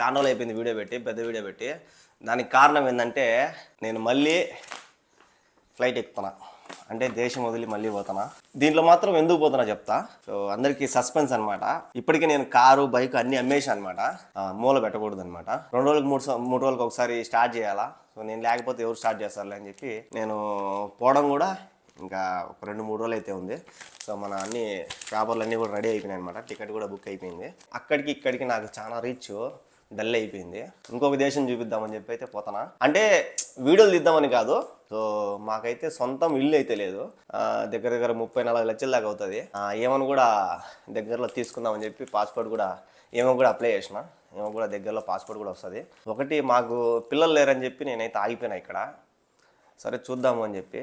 చాలా రోజులు అయిపోయింది వీడియో పెట్టి పెద్ద వీడియో పెట్టి. దానికి కారణం ఏంటంటే నేను మళ్ళీ ఫ్లైట్ ఎక్కుతున్నా. అంటే దేశం వదిలి మళ్ళీ పోతున్నా. దీంట్లో మాత్రం ఎందుకు పోతున్నా చెప్తా? సో అందరికీ సస్పెన్స్ అనమాట ఇప్పటికీ నేను కారు బైక్ అన్ని అమ్మేసి అనమాట మూల పెట్టకూడదు అనమాట రెండు రోజులకు మూడు మూడు రోజులకు ఒకసారి స్టార్ట్ చేయాలా? సో నేను లేకపోతే ఎవరు స్టార్ట్ చేస్తారులే అని చెప్పి నేను పోవడం కూడా ఇంకా ఒక రెండు మూడు రోజులు అయితే ఉంది. సో మన అన్ని పేపర్లు అన్నీ కూడా రెడీ అయిపోయినాయి అనమాట టికెట్ కూడా బుక్ అయిపోయింది. అక్కడికి ఇక్కడికి నాకు చాలా రీచ్. డల్ అయిపోయింది. ఇంకొక దేశం చూపిద్దామని చెప్పి అయితే పోతానా? అంటే వీడియోలు తీద్దామని కాదు. సో మాకైతే సొంతం ఇల్లు అయితే లేదు. దగ్గర దగ్గర ముప్పై నలభై లక్షల దాకా అవుతుంది. ఏమని కూడా దగ్గరలో తీసుకుందామని చెప్పి పాస్పోర్ట్ కూడా ఏమో కూడా అప్లై చేసిన. ఏమో కూడా దగ్గరలో పాస్పోర్ట్ కూడా వస్తుంది. ఒకటి మాకు పిల్లలు లేరని చెప్పి నేనైతే ఆగిపోయినా ఇక్కడ. సరే చూద్దాము అని చెప్పి.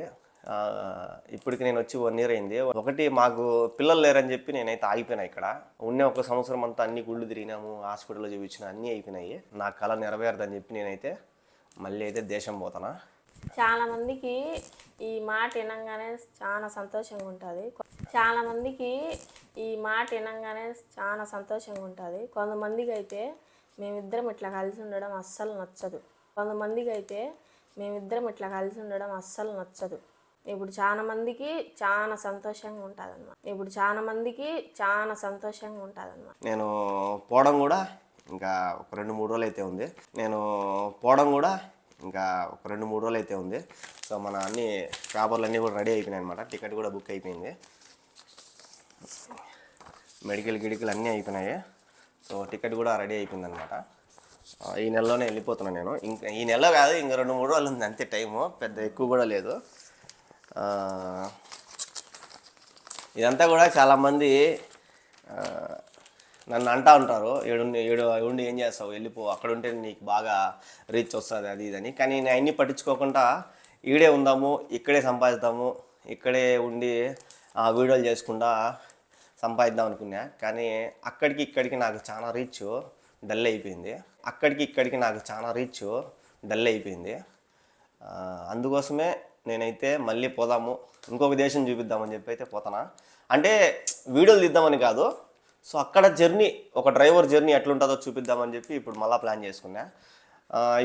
ఇప్పటికి నేను వచ్చి వన్ ఇయర్ అయింది. ఒకటి మాకు పిల్లలు లేరని చెప్పి నేనైతే ఆగిపోయినా ఇక్కడ. ఉన్న ఒక సంవత్సరం అంతా అన్ని గుళ్ళు తిరిగినాము హాస్పిటల్లో చూపించిన అన్నీ అయిపోయినాయి. నా కళ నెరవేరదని చెప్పి నేనైతే మళ్ళీ అయితే దేశం పోతానా చాలా మందికి ఈ మాట వినంగానే చాలా సంతోషంగా ఉంటుంది. చాలా మందికి ఈ మాట వినంగానే చాలా సంతోషంగా ఉంటుంది. కొంతమందికి అయితే మేమిద్దరం ఇట్లా కలిసి ఉండడం అస్సలు నచ్చదు. కొంతమందికి అయితే మేమిద్దరం ఇట్లా కలిసి ఉండడం అస్సలు నచ్చదు. ఇప్పుడు చాలా మందికి చాలా సంతోషంగా ఉంటుంది అన్నమాట ఇప్పుడు చాలా మందికి చాలా సంతోషంగా ఉంటుంది అన్నమాట నేను పోవడం కూడా ఇంకా ఒక రెండు మూడు రోజులు అయితే ఉంది. నేను పోవడం కూడా ఇంకా ఒక రెండు మూడు రోజులు అయితే ఉంది. సో మన అన్ని పేపర్లు అన్నీ కూడా రెడీ అయిపోయినాయి అనమాట టికెట్ కూడా బుక్ అయిపోయింది. మెడికల్ గిడికలు అన్నీ అయిపోయినాయి. సో టికెట్ కూడా రెడీ అయిపోయింది అనమాట ఈ నెలలోనే వెళ్ళిపోతున్నాను నేను. ఇంకా ఈ నెల కాదు ఇంకా రెండు మూడు రోజులు ఉంది అంతే టైము. పెద్ద ఎక్కువ కూడా లేదు. ఇదంతా కూడా చాలామంది నన్ను అంటా ఉంటారు ఏడు ఏడు ఉండి ఏం చేస్తావు? వెళ్ళిపో అక్కడ ఉంటే నీకు బాగా రీచ్ వస్తుంది అది ఇదని కానీ నేను అన్నీ పట్టించుకోకుండా ఈడే ఉందాము ఇక్కడే సంపాదిద్దాము ఇక్కడే ఉండి ఆ, వీడియోలు చేసుకుంటా సంపాదిద్దాం అనుకున్నా. కానీ అక్కడికి ఇక్కడికి నాకు చాలా రీచ్ డల్ అయిపోయింది. అక్కడికి ఇక్కడికి నాకు చాలా రీచ్ డల్ అయిపోయింది. అందుకోసమే నేనైతే మళ్ళీ పోదాము ఇంకొక దేశం చూపిద్దామని చెప్పి అయితే పోతానా? అంటే వీడియోలు తీద్దామని కాదు సో అక్కడ జర్నీ ఒక డ్రైవర్ జర్నీ ఎట్లుంటుందో చూపిద్దామని చెప్పి ఇప్పుడు మళ్ళీ ప్లాన్ చేసుకున్నా.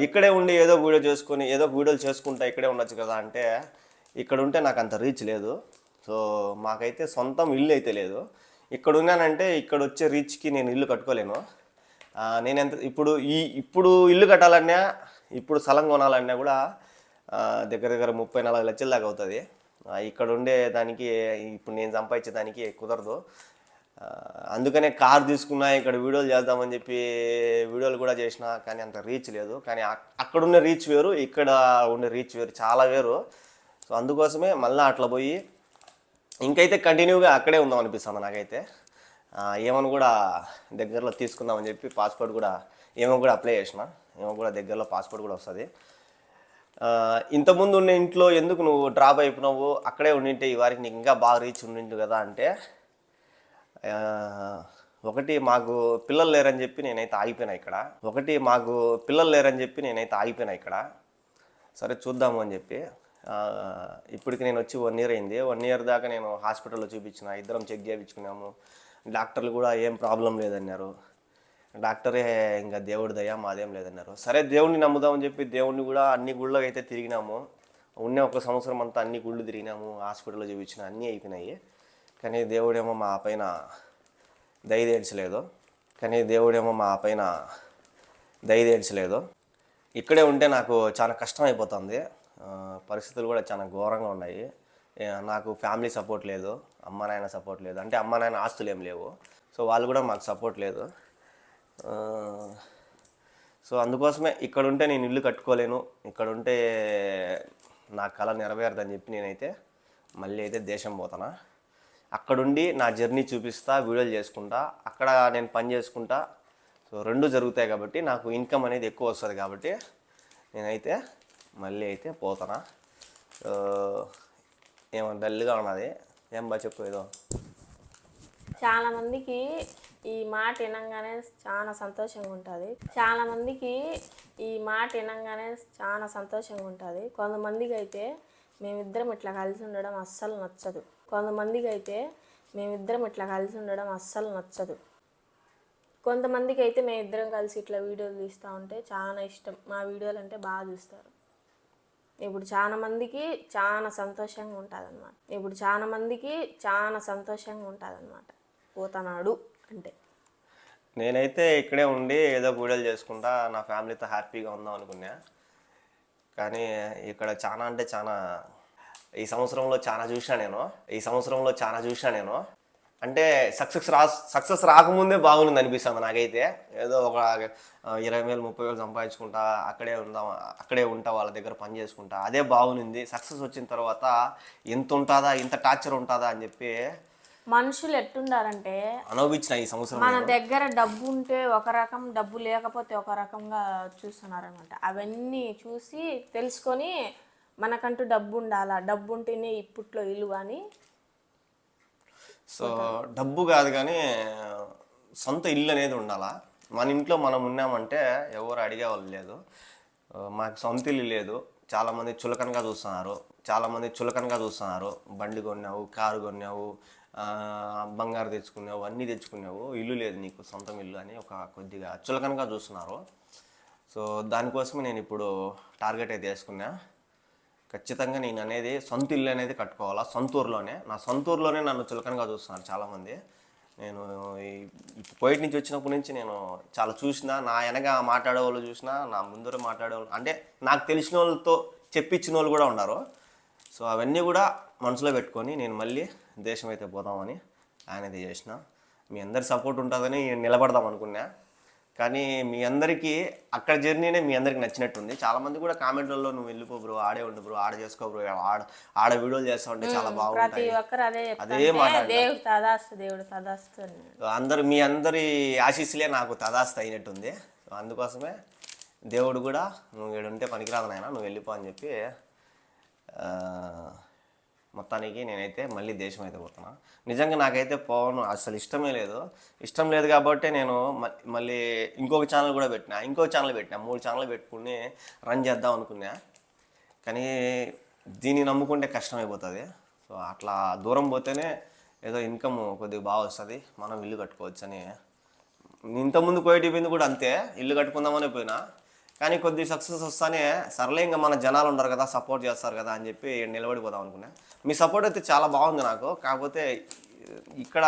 ఇక్కడే ఉండి ఏదో వీడియో చేసుకొని ఏదో వీడియోలు చేసుకుంటా ఇక్కడే ఉండొచ్చు కదా అంటే ఇక్కడ ఉంటే నాకు అంత రీచ్ లేదు. సో మాకైతే సొంతం ఇల్లు అయితే లేదు. ఇక్కడ ఉన్నానంటే ఇక్కడ వచ్చే రీచ్కి నేను ఇల్లు కట్టుకోలేను. నేను ఎంత ఇప్పుడు ఈ ఇప్పుడు ఇల్లు కట్టాలన్నా ఇప్పుడు స్థలం కొనాలన్నా కూడా దగ్గర దగ్గర ముప్పై నలభై లక్షల దాకా అవుతుంది. ఇక్కడ ఉండే దానికి ఇప్పుడు నేను సంపాదించే దానికి కుదరదు. అందుకనే కార్ తీసుకున్నా ఇక్కడ వీడియోలు చేద్దామని చెప్పి వీడియోలు కూడా చేసిన కానీ అంత రీచ్ లేదు. కానీ అక్కడున్న అక్కడ ఉన్న రీచ్ వేరు ఇక్కడ ఉండే రీచ్ వేరు చాలా వేరు. సో అందుకోసమే మళ్ళీ అట్లా పోయి ఇంకైతే కంటిన్యూగా అక్కడే ఉందాం అనిపిస్తుంది నాకైతే. ఏమని కూడా దగ్గరలో తీసుకుందామని చెప్పి పాస్పోర్ట్ కూడా ఏమో కూడా అప్లై చేసిన. ఏమో కూడా దగ్గరలో పాస్పోర్ట్ కూడా వస్తుంది. ఇంతకుముందు ఉన్న ఇంట్లో ఎందుకు నువ్వు డ్రాప్ అయిపోయినావు? అక్కడే ఉండింటే ఈ వారికి నీకు ఇంకా బాగా రీచ్ ఉండింటు కదా అంటే ఒకటి మాకు పిల్లలు లేరని చెప్పి నేనైతే ఆగిపోయినా ఇక్కడ. ఒకటి మాకు పిల్లలు లేరని చెప్పి నేనైతే ఆగిపోయినా ఇక్కడ. సరే చూద్దాము అని చెప్పి ఇప్పటికి నేను వచ్చి వన్ ఇయర్ అయింది. వన్ ఇయర్ దాకా నేను హాస్పిటల్లో చూపించిన ఇద్దరం చెక్ చేయించుకున్నాము. డాక్టర్లు కూడా ఏం ప్రాబ్లం లేదన్నారు. డాక్టరే ఇంకా దేవుడి దయ మాదేం లేదన్నారు. సరే దేవుడిని నమ్ముదామని చెప్పి దేవుడిని కూడా అన్ని గుళ్ళకి అయితే తిరిగినాము. ఉన్న ఒక సంవత్సరం అంతా అన్ని గుళ్ళు తిరిగినాము హాస్పిటల్లో చూపించిన అన్నీ అయిపోయినాయి. కానీ దేవుడేమో మా పైన దయదేడ్చలేదు కానీ దేవుడేమో మా పైన దయదేడ్చలేదు ఇక్కడే ఉంటే నాకు చాలా కష్టం అయిపోతుంది పరిస్థితులు కూడా చాలా ఘోరంగా ఉన్నాయి. నాకు ఫ్యామిలీ సపోర్ట్ లేదు అమ్మ నాయన సపోర్ట్ లేదు. అంటే అమ్మ నాయన ఆస్తులు ఏం లేవు. సో వాళ్ళు కూడా మాకు సపోర్ట్ లేదు. సో అందుకోసమే ఇక్కడ ఉంటే నేను ఇల్లు కట్టుకోలేను. ఇక్కడ ఉంటే నా కళ నెరవేరదని చెప్పి నేనైతే మళ్ళీ అయితే దేశం పోతానా. అక్కడుండి నా జర్నీ చూపిస్తా వీడియోలు చేసుకుంటా అక్కడ నేను పని చేసుకుంటా. సో రెండు జరుగుతాయి కాబట్టి నాకు ఇన్కమ్ అనేది ఎక్కువ వస్తుంది కాబట్టి నేనైతే మళ్ళీ అయితే పోతానా. ఏమో డల్గా ఉన్నది. ఏం బా చెప్పు ఏదో. చాలా మందికి ఈ మాట వినంగానే చాలా సంతోషంగా ఉంటుంది. చాలా మందికి ఈ మాట వినంగానే చాలా సంతోషంగా ఉంటుంది. కొంతమందికి అయితే మేమిద్దరం ఇట్లా కలిసి ఉండడం అస్సలు నచ్చదు. కొంతమందికి అయితే మేమిద్దరం ఇట్లా కలిసి ఉండడం అస్సలు నచ్చదు. కొంతమందికి అయితే మేము ఇద్దరం కలిసి ఇట్లా వీడియోలు తీస్తూ ఉంటే చాలా ఇష్టం. మా వీడియోలు అంటే బాగా చూస్తారు ఇప్పుడు చాలా మందికి చాలా సంతోషంగా ఉంటుంది అనమాట ఇప్పుడు చాలా మందికి చాలా సంతోషంగా ఉంటుంది అనమాట పోతనాడు. అంటే? నేనైతే ఇక్కడే ఉండి ఏదో గూడలు చేసుకుంటా నా ఫ్యామిలీతో హ్యాపీగా ఉందాం అనుకున్నా. కానీ ఇక్కడ చాలా అంటే చాలా ఈ సంవత్సరంలో చాలా చూసా నేను ఈ సంవత్సరంలో చాలా చూసా నేను. అంటే సక్సెస్ రా సక్సెస్ రాకముందే బాగుంది అనిపిస్తుంది నాకైతే. ఏదో ఒక ఇరవై వేలు ముప్పై వేలు సంపాదించుకుంటా అక్కడే ఉందాం అక్కడే ఉంటా వాళ్ళ దగ్గర పని చేసుకుంటా. అదే బాగుంది. సక్సెస్ వచ్చిన తర్వాత ఎంత ఉంటుందా ఇంత టార్చర్ ఉంటుందా అని చెప్పి మనుషులు ఎట్టుండారంటే అనుభవించిన ఈ సంవత్సరం మన దగ్గర డబ్బు ఉంటే ఒక రకం డబ్బు లేకపోతే ఒక రకంగా చూస్తున్నారనమాట అవన్నీ చూసి తెలుసుకొని మనకంటూ డబ్బు ఉండాలా? డబ్బు ఉంటేనే ఇప్పట్లో ఇల్లు అని సో డబ్బు కాదు కానీ సొంత ఇల్లు అనేది ఉండాలా? మన ఇంట్లో మనం ఉన్నామంటే ఎవరు అడిగేవాళ్ళు లేదు. ఆ, మాకు సొంత ఇల్లు లేదు. చాలామంది చులకనగా చూస్తున్నారు. చాలామంది చులకనగా చూస్తున్నారు. బండి కొన్నావు కారు కొన్నావు బంగారు తెచ్చుకున్నావు అన్నీ తెచ్చుకున్నావు ఇల్లు లేదు నీకు సొంతం ఇల్లు అని ఒక కొద్దిగా చులకనగా చూస్తున్నారు. సో దానికోసమే నేను ఇప్పుడు టార్గెట్ అయితే వేసుకున్నా. ఖచ్చితంగా నేను అనేది సొంత ఇల్లు అనేది కట్టుకోవాలా సొంతూరులోనే. నా సొంత ఊర్లోనే నన్ను చులకనగా చూస్తున్నారు చాలామంది. నేను ఈ- పోయిట్ నుంచి వచ్చినప్పటి నుంచి నేను చాలా చూసిన నా వెనక మాట్లాడే వాళ్ళు చూసినా నా ముందర మాట్లాడే వాళ్ళు అంటే నాకు తెలిసిన వాళ్ళతో చెప్పించిన వాళ్ళు కూడా ఉన్నారు. సో అవన్నీ కూడా మనసులో పెట్టుకొని నేను మళ్ళీ దేశం అయితే పోదామని ఆయన అయితే చేసిన. మీ అందరి సపోర్ట్ ఉంటుందని నిలబడదాం అనుకున్నా. కానీ మీ అందరికీ అక్కడ జర్నీనే మీ అందరికి నచ్చినట్టుంది. చాలా మంది కూడా కామెంట్లలో నువ్వు వెళ్ళిపో బ్రో ఆడే ఉండు బ్రో ఆడ చేసుకో బ్రో ఆడ ఆడ వీడియోలు చేస్తా ఉంటే చాలా బాగుంటాయి. ఒక్కరు అదే సో అందరు మీ అందరి ఆశీస్సులే నాకు తదాస్త అయినట్టుంది. సో అందుకోసమే దేవుడు కూడా నువ్వు ఏడుంటే పనికిరాదు నాయన నువ్వు వెళ్ళిపో అని చెప్పి మొత్తానికి నేనైతే మళ్ళీ దేశం అయితే పోతున్నా. నిజంగా నాకైతే పోవడం అసలు ఇష్టమే లేదు. ఇష్టం లేదు కాబట్టి నేను మ- మళ్ళీ ఇంకొక ఛానల్ కూడా పెట్టినా. ఇంకొక ఛానల్ పెట్టినా. మూడు ఛానల్ పెట్టుకుని రన్ చేద్దాం అనుకున్నా. కానీ దీన్ని నమ్ముకుంటే కష్టమైపోతుంది. సో అట్లా దూరం పోతేనే ఏదో ఇన్కమ్ కొద్దిగా బాగా వస్తుంది. మనం ఇల్లు కట్టుకోవచ్చు అని ఇంతకుముందు కోయటి పోయింది కూడా అంతే. ఇల్లు కట్టుకుందామని పోయినా. కానీ కొద్ది సక్సెస్ వస్తానే సర్లే ఇంకా మన జనాలు ఉండరు కదా సపోర్ట్ చేస్తారు కదా అని చెప్పి నిలబడిపోదాం అనుకున్నా. మీ సపోర్ట్ అయితే చాలా బాగుంది నాకు. కాకపోతే ఇక్కడ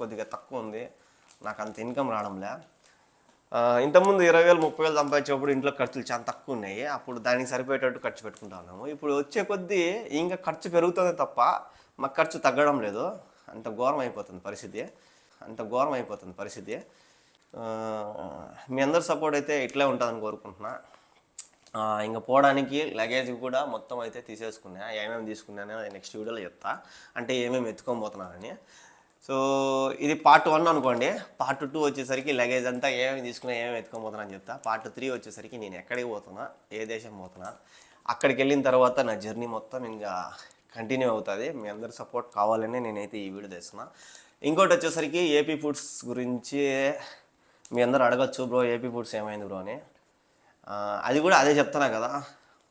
కొద్దిగా తక్కువ ఉంది. నాకు అంత ఇన్కమ్ రావడంలే. ఇంతకుముందు ఇరవై వేలు ముప్పై వేలు సంపాదించేప్పుడు ఇంట్లో ఖర్చులు చాలా తక్కువ ఉన్నాయి. అప్పుడు దానికి సరిపోయేటట్టు ఖర్చు పెట్టుకుంటా ఉన్నాము. ఇప్పుడు వచ్చే కొద్దీ ఇంకా ఖర్చు పెరుగుతుంది తప్ప మాకు ఖర్చు తగ్గడం లేదు. అంత ఘోరం అయిపోతుంది పరిస్థితి. అంత ఘోరం అయిపోతుంది పరిస్థితి. మీ అందరి సపోర్ట్ అయితే ఇట్లే ఉంటుందని కోరుకుంటున్నా. ఇంకా పోవడానికి లగేజ్ కూడా మొత్తం అయితే తీసేసుకున్నా. ఏమేమి తీసుకున్నానో నెక్స్ట్ వీడియోలో చెప్తా. అంటే ఏమేమి ఎత్తుకొని పోతున్నానని సో ఇది పార్ట్ వన్ అనుకోండి. పార్ట్ టూ వచ్చేసరికి లగేజ్ అంతా ఏమేమి తీసుకున్నా ఏమేమి ఎత్తుకొని పోతున్నా అని చెప్తా. పార్ట్ త్రీ వచ్చేసరికి నేను ఎక్కడికి పోతున్నా ఏ దేశం పోతున్నా. అక్కడికి వెళ్ళిన తర్వాత నా జర్నీ మొత్తం ఇంకా కంటిన్యూ అవుతుంది. మీ అందరి సపోర్ట్ కావాలని నేనైతే ఈ వీడియో తెస్తున్నా ఇంకోటి వచ్చేసరికి ఏపీ ఫుడ్స్ గురించి మీ అందరు అడగచ్చు బ్రో ఏపీ ఫుడ్స్ ఏమైంది బ్రో అని. అది కూడా అదే చెప్తున్నా కదా.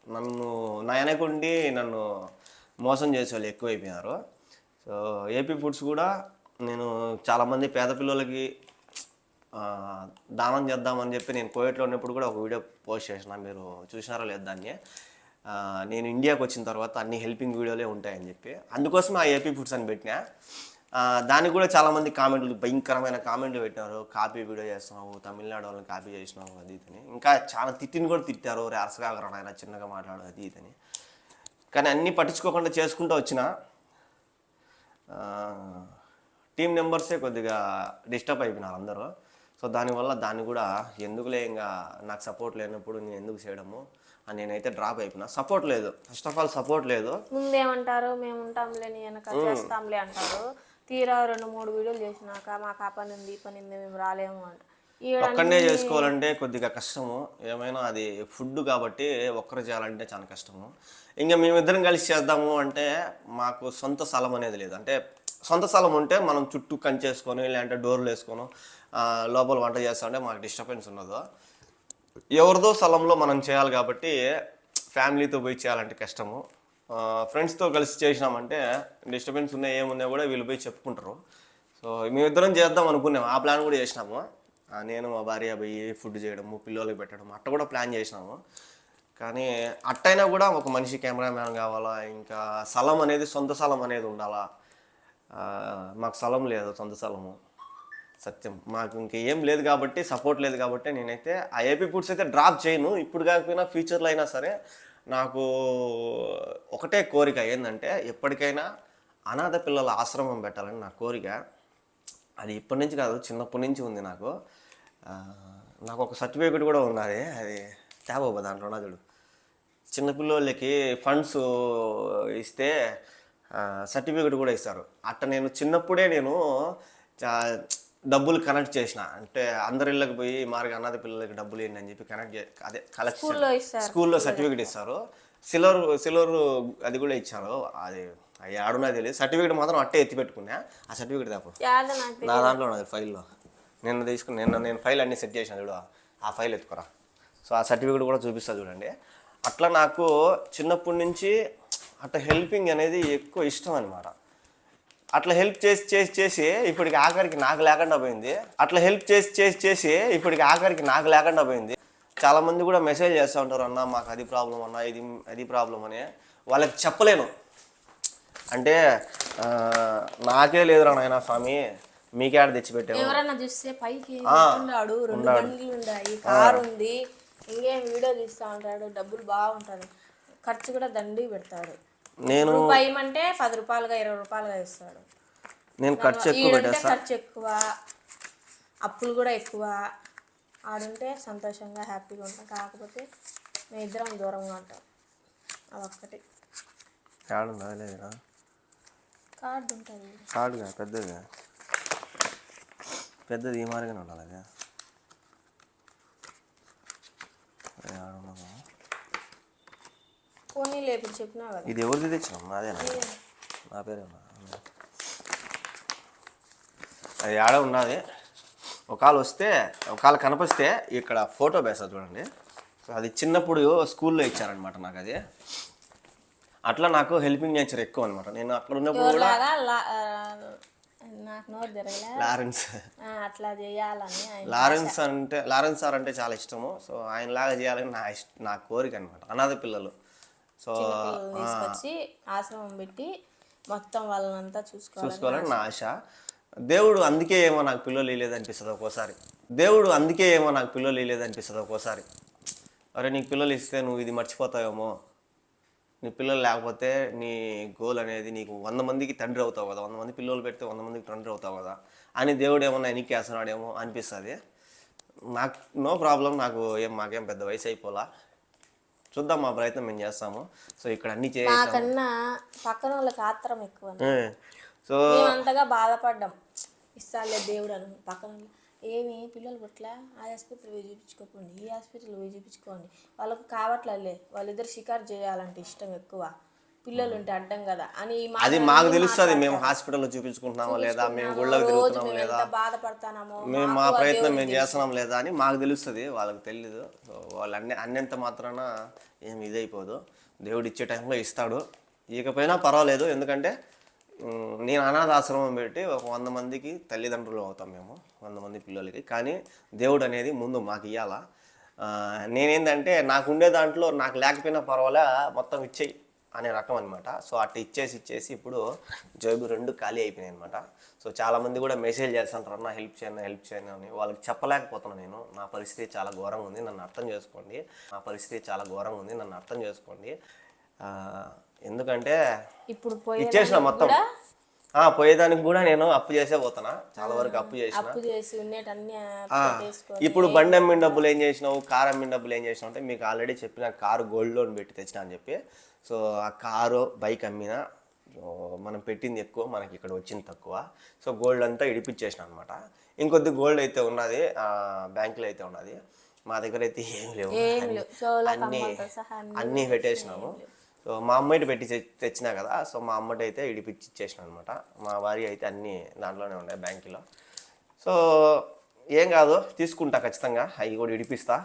నన్ను నా వెనకుండి నన్ను మోసం చేసే వాళ్ళు ఎక్కువైపోయినారు. సో ఏపీ ఫుడ్స్ కూడా నేను చాలామంది పేద పిల్లలకి దానం చేద్దామని చెప్పి నేను కోవిడ్లో ఉన్నప్పుడు కూడా ఒక వీడియో పోస్ట్ చేసిన. మీరు చూసినారో లేదు దాన్ని. నేను ఇండియాకి వచ్చిన తర్వాత అన్ని హెల్పింగ్ వీడియోలే ఉంటాయని చెప్పి. అందుకోసం ఆ ఏపీ ఫుడ్స్ అని పెట్టినా. దానికి కూడా చాలామంది కామెంట్లు భయంకరమైన కామెంట్లు పెట్టినారు కాపీ వీడియో చేస్తున్నావు తమిళనాడు వాళ్ళని కాపీ చేసినావు అది ఇదని ఇంకా చాలా తిట్టిని కూడా తిట్టారు. రేసగా ఆయన చిన్నగా మాట్లాడు అది ఇదని కానీ అన్నీ పట్టించుకోకుండా చేసుకుంటూ వచ్చిన టీం మెంబర్సే కొద్దిగా డిస్టర్బ్ అయిపోయినారు అందరూ. సో దానివల్ల దాన్ని కూడా ఎందుకులే ఇంకా నాకు సపోర్ట్ లేనప్పుడు నేను ఎందుకు చేయడము అని నేనైతే డ్రాప్ అయిపోయినా. సపోర్ట్ లేదు. ఫస్ట్ ఆఫ్ ఆల్ సపోర్ట్ లేదు. ముందేమంటారు? మేము. ఉంటాంలే చేస్తాంలే అంటారు. తీరా రెండు మూడు వీడియోలు చేసినాక మాకు ఆ పని ఉంది ఈ పని ఉంది మేము రాలేము అంట. ఒక్కడనే చేసుకోవాలంటే కొద్దిగా కష్టము. ఏమైనా అది ఫుడ్ కాబట్టి ఒక్కరు చేయాలంటే చాలా కష్టము. ఇంకా మేమిద్దరం కలిసి చేద్దాము అంటే మాకు సొంత స్థలం అనేది లేదు. అంటే సొంత స్థలం ఉంటే మనం చుట్టూ కంచేసుకొని లేదంటే డోర్లు వేసుకొని లోపల వంట చేస్తామంటే మాకు డిస్టర్బెన్స్ ఉండదు. ఎవరిదో స్థలంలో మనం చేయాలి కాబట్టి ఫ్యామిలీతో పోయి చేయాలంటే కష్టము. ఫ్రెండ్స్తో కలిసి చేసినామంటే డిస్టర్బెన్స్ ఉన్నాయి ఏమున్నా కూడా వీళ్ళు పోయి చెప్పుకుంటారు. సో మేమిద్దరం చేద్దాం అనుకున్నాము ఆ ప్లాన్ కూడా చేసినాము. నేను మా భార్య పోయి ఫుడ్ చేయడము పిల్లలకి పెట్టడం అట్ట కూడా ప్లాన్ చేసినాము. కానీ అట్టైనా కూడా ఒక మనిషి కెమెరామ్యాన్ కావాలా ఇంకా స్థలం అనేది సొంత స్థలం అనేది ఉండాలా? మాకు స్థలం లేదు సొంత స్థలము. సత్యం. మాకు ఇంకా ఏం లేదు కాబట్టి సపోర్ట్ లేదు కాబట్టి నేనైతే ఆ ఏపీ ఫుడ్స్ అయితే డ్రాప్ చేయను. ఇప్పుడు కాకపోయినా ఫ్యూచర్లో అయినా సరే నాకు ఒకటే కోరిక ఏంటంటే ఎప్పటికైనా అనాథ పిల్లల ఆశ్రమం పెట్టాలని నా కోరిక. అది ఇప్పటి నుంచి కాదు చిన్నప్పటి నుంచి ఉంది నాకు. నాకు ఒక సర్టిఫికేట్ కూడా ఉన్నది. అది తేబాబా దాంట్లో ఉన్నది చూడు. చిన్నపిల్లోళ్ళకి ఫండ్స్ ఇస్తే సర్టిఫికేట్ కూడా ఇస్తారు. అట్ట నేను చిన్నప్పుడే నేను డబ్బులు కనెక్ట్ చేసిన. అంటే అందరి ఇళ్ళకి పోయి మార్గ అనాథ పిల్లలకి డబ్బులు ఏంటి అని చెప్పి కనెక్ట్ అదే కలెక్షన్ స్కూల్లో సర్టిఫికేట్ ఇస్తారు. సిల్వర్ సిల్వర్ అది కూడా ఇచ్చారు. అది అది ఆడున్నా తెలియదు. సర్టిఫికేట్ మాత్రం అట్టే ఎత్తి పెట్టుకున్నా. ఆ సర్టిఫికేట్ తప్ప యాద నాకు నా దాంట్లో ఉన్నది ఫైల్లో. నిన్న తీసుకుని నిన్న నేను ఫైల్ అన్ని సెట్ చేసిన చూడు. ఆ ఫైల్ ఎత్తుకురా. సో ఆ సర్టిఫికేట్ కూడా చూపిస్తా చూడండి. అట్లా నాకు చిన్నప్పటి నుంచి అట్లా హెల్పింగ్ అనేది ఎక్కువ ఇష్టం అనమాట అట్లా హెల్ప్ చేసి చేసి చేసి ఇప్పటికి ఆఖరికి నాకు లేకుండా పోయింది. అట్లా హెల్ప్ చేసి చేసి చేసి ఇప్పటికి ఆఖరికి నాకు లేకుండా పోయింది. చాలా మంది కూడా మెసేజ్ చేస్తూ ఉంటారు అన్న మాకు అది ప్రాబ్లం అన్న ఇది అది ప్రాబ్లం అని. వాళ్ళకి చెప్పలేను. అంటే నాకే లేదురా నాయనా స్వామి మీకే ఆడ ఎవరన్నా చూస్తే పైకి ఆ, ఉన్నాడు రెండు బండ్లు ఉన్నాయి కారు ఉంది ఇంకేం వీడియో తీస్తా ఉంటాడు డబ్బులు బాగుంటుంది ఖర్చు కూడా దండి పెడతాడు. నేను రూపాయి అంటే పది రూపాయలుగా ఇరవై రూపాయలుగా ఇస్తాడు. నేను ఖర్చు ఎక్కువ పెట్టేస్తా. ఖర్చు ఎక్కువ అప్పులు కూడా ఎక్కువ. ఆడుంటే సంతోషంగా హ్యాపీగా ఉంటాం. కాకపోతే మేము ఇద్దరం దూరంగా ఉంటాం. అదొక్కటి. ఏడుందా లేదురా కార్డు ఉంటుంది. కాడుగా పెద్దదిగా? పెద్దది ఈ మారిగానే ఉండాలి అది? పోనీ లేపు చెప్పినా కదా. ఇది ఎవరిది తెచ్చినాం నాదేనా నా పేరే ఉన్నా అది ఆడ ఉన్నది. ఒకవేళ వస్తే ఒకవేళ కనిపిస్తే ఇక్కడ ఫోటో వేస్తా చూడండి. సో అది చిన్నప్పుడు స్కూల్లో ఇచ్చారనమాట నాకు అది. అట్లా నాకు హెల్పింగ్ నేచర్ ఎక్కువ అనమాట నేను అక్కడ ఉన్నప్పుడు కూడా నాకు నోరు లారెన్స్. అట్లా చేయాలని లారెన్స్ అంటే లారెన్స్ సార్ అంటే చాలా ఇష్టము. సో ఆయనలాగా చేయాలని నా ఇష్ట నా కోరిక అనమాట అనాథ పిల్లలు. సో తీసుకొచ్చి ఆశ్రమం పెట్టి మొత్తం వాళ్ళనంతా చూసుకోవాలి చూసుకోవాలని నా ఆశ. దేవుడు అందుకే ఏమో నాకు పిల్లలు ఇవ్వలేదు అనిపిస్తుంది ఒక్కోసారి. దేవుడు అందుకే ఏమో నాకు పిల్లలు ఇవ్వలేదు అనిపిస్తుంది ఒక్కోసారి. అరే నీకు పిల్లలు ఇస్తే నువ్వు ఇది మర్చిపోతావేమో. నీ పిల్లలు లేకపోతే నీ గోల్ అనేది నీకు వంద మందికి తండ్రి అవుతావు కదా. వంద మంది పిల్లలు పెడితే వంద మందికి తండ్రి అవుతావు కదా. అని దేవుడు ఏమన్నా ఎన్నికేస్తున్నాడేమో అనిపిస్తుంది. నాకు నో ప్రాబ్లం నాకు ఏం మాకేం పెద్ద వయసు అయిపోలా. చూద్దాం మా ప్రయత్నం మేము చేస్తాము. సో ఇక్కడ అన్ని చే నాకన్నా పక్కన వాళ్ళకి ఆత్రం ఎక్కువ సో మేము అంతగా బాధపడ్డాం. ఇస్తాలే దేవుడు అను పక్కన వాళ్ళు, ఏమి? పిల్లలు పుట్ల ఆ ఆసుపత్రి పోయి చూపించుకోకండి. ఈ హాస్పిటల్ పోయి చూపించుకోండి. వాళ్ళకు కావట్లే. వాళ్ళిద్దరు షికారు చేయాలంటే ఇష్టం ఎక్కువ. పిల్లలు ఉంటే అడ్డం కదా. అని అది మాకు తెలుస్తుంది మేము హాస్పిటల్లో చూపించుకుంటున్నామో లేదా మేము గుళ్ళకి మేము లేదా? ఎంత బాధపడతానామో మేము మా ప్రయత్నం మేము చేస్తున్నాం లేదా అని మాకు తెలుస్తుంది వాళ్ళకి తెలియదు వాళ్ళు అన్ని అన్నంత మాత్రాన ఏం ఇదైపోదు. దేవుడు ఇచ్చే టైంలో ఇస్తాడు. ఇకపోయినా పర్వాలేదు ఎందుకంటే నేను అనాథాశ్రమం పెట్టి ఒక వంద మందికి తల్లిదండ్రులు అవుతాం మేము వంద మంది పిల్లలకి. కానీ దేవుడు అనేది ముందు మాకు ఇవ్వాలా నేనేంటంటే నాకు ఉండే దాంట్లో నాకు లేకపోయినా పర్వాలే మొత్తం ఇచ్చేయి. అనే రకం అనమాట సో అట్లా ఇచ్చేసి ఇచ్చేసి ఇప్పుడు జేబు రెండు ఖాళీ అయిపోయినాయి అనమాట సో చాలామంది కూడా మెసేజ్ చేస్తుంటారు అన్న హెల్ప్ చేయను హెల్ప్ చేయను అని. వాళ్ళకి చెప్పలేకపోతున్నాను నేను. నా పరిస్థితి చాలా ఘోరంగా ఉంది. నన్ను అర్థం చేసుకోండి. నా పరిస్థితి చాలా ఘోరంగా ఉంది. నన్ను అర్థం చేసుకోండి. ఎందుకంటే ఇప్పుడు ఇచ్చేసిన మొత్తం. ఆ, పోయేదానికి కూడా నేను అప్పు చేసే పోతున్నా. చాలా వరకు అప్పు చేసిన. ఇప్పుడు బండి అమ్మిన డబ్బులు ఏం చేసినావు? కారు అమ్మిన డబ్బులు ఏం చేసినావు? అంటే మీకు ఆల్రెడీ చెప్పిన కారు గోల్డ్ లోన్ పెట్టి తెచ్చిన అని చెప్పి. సో ఆ కారు బైక్ అమ్మిన మనం పెట్టింది ఎక్కువ మనకి ఇక్కడ వచ్చింది తక్కువ. సో గోల్డ్ అంతా ఇడిపించేసిన అనమాట ఇంకొద్ది గోల్డ్ అయితే ఉన్నది బ్యాంకులో అయితే ఉన్నది. మా దగ్గర అయితే ఏం లేవు. అన్ని అన్ని పెట్టేసినాము. సో మా అమ్మాయిని పెట్టి తెచ్చినా కదా సో మా అమ్మటి అయితే ఇడిపించి ఇచ్చేసిన అనమాట మా భార్య అయితే అన్నీ దాంట్లోనే ఉన్నాయి బ్యాంకులో సో ఏం కాదు తీసుకుంటా ఖచ్చితంగా. అవి కూడా ఇడిపిస్తా.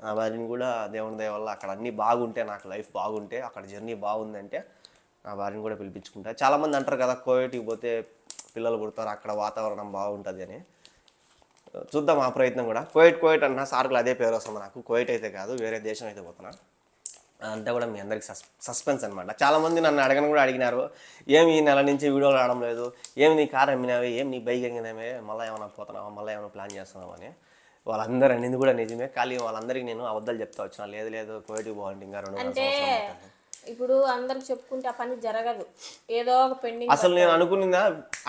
ఆ భార్యని కూడా దేవుని దయ వల్ల అక్కడ అన్నీ బాగుంటే నాకు లైఫ్ బాగుంటే అక్కడ జర్నీ బాగుందంటే నా భార్యని కూడా పిలిపించుకుంటా. చాలామంది అంటారు కదా కోవిడ్కి పోతే పిల్లలు పుడతారు అక్కడ వాతావరణం బాగుంటుంది అని. చూద్దాం ఆ ప్రయత్నం కూడా. కోయిట్ కోయిట్ అన్న సార్కులు అదే పేరు వస్తుంది నాకు. కోయిట్ అయితే కాదు వేరే దేశం అయితే పోతున్నా. అంతా కూడా మీ అందరికి సస్ సస్పెన్స్ అనమాట చాలామంది నన్ను అడగను కూడా అడిగినారు. ఏమి ఈ నెల నుంచి వీడియోలు రావడం లేదు? ఏమి నీ కార్ అమ్మినావి? ఏం నీ బైక్ ఎమ్మినావే మళ్ళీ ఏమైనా పోతున్నావా? మళ్ళీ ఏమైనా ప్లాన్ చేస్తున్నావా అని. వాళ్ళందరూ అనేది కూడా నిజమే. ఖాళీ వాళ్ళందరికీ నేను అబద్ధాలు చెప్తా వచ్చిన. లేదు లేదు కోయిట్కి బాగుంటుంది ఇంకా రెండు అంటే. ఇప్పుడు అందరికి చెప్పుకుంటే ఆ పని జరగదు. ఏదో ఒక పెండింగ్ అసలు నేను అనుకున్నా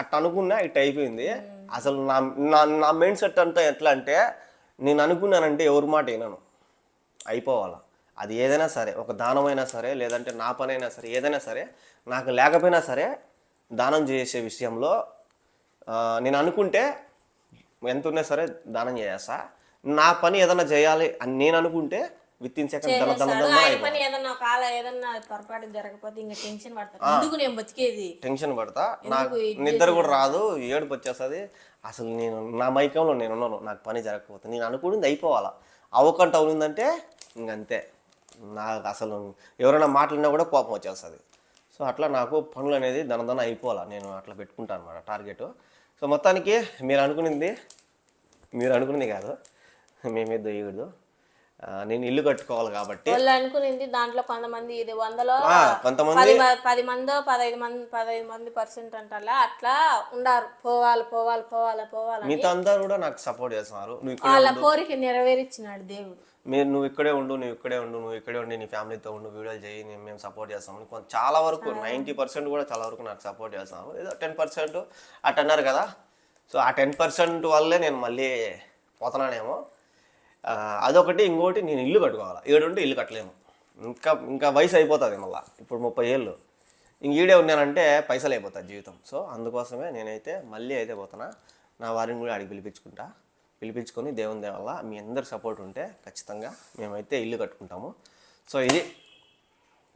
అట్ట అనుకున్నా ఇట్ అయిపోయింది. అసలు నా నా నా మైండ్ సెట్ అంతా ఎట్లా అంటే నేను అనుకున్నానంటే ఎవరి మాట వినను. అయిపోవాలా. అది ఏదైనా సరే ఒక దానమైనా సరే లేదంటే నా పని అయినా సరే ఏదైనా సరే నాకు లేకపోయినా సరే దానం చేసే విషయంలో నేను అనుకుంటే ఎంత ఉన్నా సరే దానం చేస్తా నా పని ఏదైనా చేయాలి అని నేను అనుకుంటే విత్ ఇన్ సెకండ్ దన దన చేస్తాడు దన ఆయన అయిపోతుంది. పని ఏదన్నా కాల ఏదన్నా పొరపాటు జరగకపోతే ఇంకా టెన్షన్ పడతాడు ఎందుకు నేను బతికేది? టెన్షన్ పడతా. నాకు నిద్ర కూడా రాదు ఏడుపు వచ్చేస్తుంది. అసలు నేను నా మైకంలో నేను ఉన్నాను నాకు పని జరగకపోతే. నేను అనుకున్నది అయిపోవాలా. అవ్వకంట అవునిందంటే ఇంకంతే నాకు అసలు ఎవరైనా మాట్లాడినా కూడా కోపం వచ్చేస్తుంది. సో అట్లా నాకు పనులు అనేది దనదన అయిపోవాలా. నేను అట్లా పెట్టుకుంటాను అనమాట టార్గెట్. సో మొత్తానికి మీరు అనుకునింది మీరు అనుకున్నది కాదు. మేమే దొయ్యకూడదు. నేను ఇల్లు కట్టుకోవాలి కాబట్టి. వాళ్ళు అనుకునింది దాంట్లో కొంతమంది ఇది వందలో కొంతమంది పది మందో పదహైదు మంది పదహైదు మంది పర్సెంట్ అంటారా అట్లా ఉండారు. పోవాలి పోవాలి పోవాలి పోవాలి మిగతా అందరూ కూడా నాకు సపోర్ట్ చేస్తున్నారు. వాళ్ళ కోరిక నెరవేర్చినాడు దేవుడు. మీరు నువ్వు ఇక్కడే ఉండు నువ్వు ఇక్కడే ఉండు నువ్వు ఇక్కడే ఉండి నీ ఫ్యామిలీతో ఉండు వీడియోలు చేయి నేను మేము సపోర్ట్ చేస్తామని కొంత చాలా వరకు నైంటీ పర్సెంట్ కూడా చాలా వరకు నాకు సపోర్ట్ చేస్తాను ఏదో టెన్ పర్సెంట్ అట్ అన్నారు కదా. సో ఆ టెన్ పర్సెంట్ వల్లే నేను మళ్ళీ పోతున్నానేమో. అదొకటి. ఇంకోటి నేను ఇల్లు కట్టుకోవాలి. ఏడుంటే ఇల్లు కట్టలేము. ఇంకా ఇంకా వయసు అయిపోతుంది మళ్ళీ. ఇప్పుడు ముప్పై ఏళ్ళు. ఇంక ఈడే ఉన్నానంటే పైసలు అయిపోతుంది జీవితం. సో అందుకోసమే నేనైతే మళ్ళీ అయితే పోతున్నా. నా వారిని కూడా అడిగి పిలిపించుకుంటా. పిలిపించుకొని దేవుని దేవ వల్ల మీ అందరి సపోర్ట్ ఉంటే ఖచ్చితంగా మేమైతే ఇల్లు కట్టుకుంటాము. సో ఇది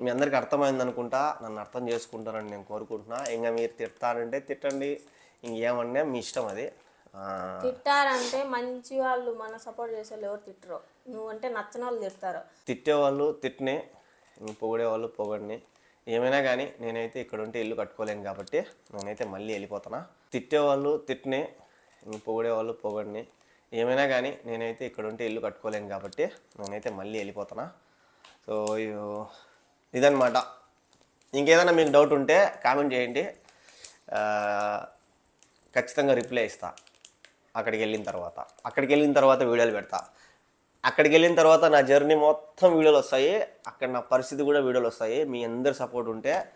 మీ అందరికి అర్థమైంది అనుకుంటా నన్ను అర్థం చేసుకుంటారని నేను కోరుకుంటున్నా. ఇంకా మీరు తిడతారంటే తిట్టండి. ఇంకేమన్నా మీ ఇష్టం అది. తిట్టారంటే మంచి వాళ్ళు మన సపోర్ట్ చేసే వాళ్ళు ఎవరు తిట్టరు. నువ్వంటే నచ్చని వాళ్ళు తిడతారు. తిట్టేవాళ్ళు తిట్టని పొగిడేవాళ్ళు పొగడిని. ఏమైనా కానీ నేనైతే ఇక్కడ ఉంటే ఇల్లు కట్టుకోలేను కాబట్టి నేనైతే మళ్ళీ వెళ్ళిపోతున్నా. తిట్టేవాళ్ళు తిట్టని పొగిడేవాళ్ళు పొగడిని. ఏమైనా కానీ నేనైతే ఇక్కడ ఉంటే ఇల్లు కట్టుకోలేను కాబట్టి నేనైతే మళ్ళీ వెళ్ళిపోతున్నా. సో ఇ- ఇదన్నమాట. ఇంకేదైనా మీకు డౌట్ ఉంటే కామెంట్ చేయండి. ఖచ్చితంగా రిప్లై ఇస్తా. అక్కడికి వెళ్ళిన తర్వాత. అక్కడికి వెళ్ళిన తర్వాత వీడియోలు పెడతా. అక్కడికి వెళ్ళిన తర్వాత నా జర్నీ మొత్తం వీడియోలు వస్తాయి. అక్కడ నా పరిస్థితి కూడా వీడియోలు వస్తాయి. మీ అందరి సపోర్ట్ ఉంటే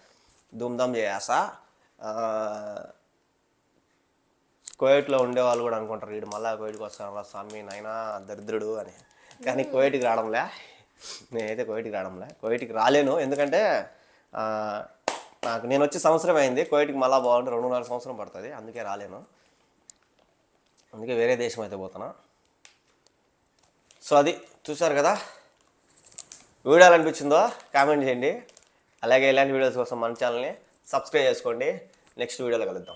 ధూమ్ధామ్ చేయాసా? కోవిడ్లో ఉండేవాళ్ళు కూడా అనుకుంటారు వీడు మళ్ళీ కోవిడ్కి వస్తాను స్వామి నాయనా దరిద్రుడు అని. కానీ కోవిడ్కి రావడంలే. నేనైతే కోవిడ్కి రావడంలే. కోవిడ్కి రాలేను. ఎందుకంటే నాకు నేను వచ్చి సంవత్సరం అయింది. కోవిడ్కి మళ్ళీ బాగుంటే రెండున్నర సంవత్సరం పడుతుంది. అందుకే రాలేను. అందుకే వేరే దేశం అయితే పోతున్నా. సో అది చూసారు కదా? వీడియో అనిపించిందో కామెంట్ చేయండి. అలాగే ఇలాంటి వీడియోస్ కోసం మన ఛానల్ని సబ్స్క్రైబ్ చేసుకోండి. నెక్స్ట్ వీడియోలో కలుద్దాం.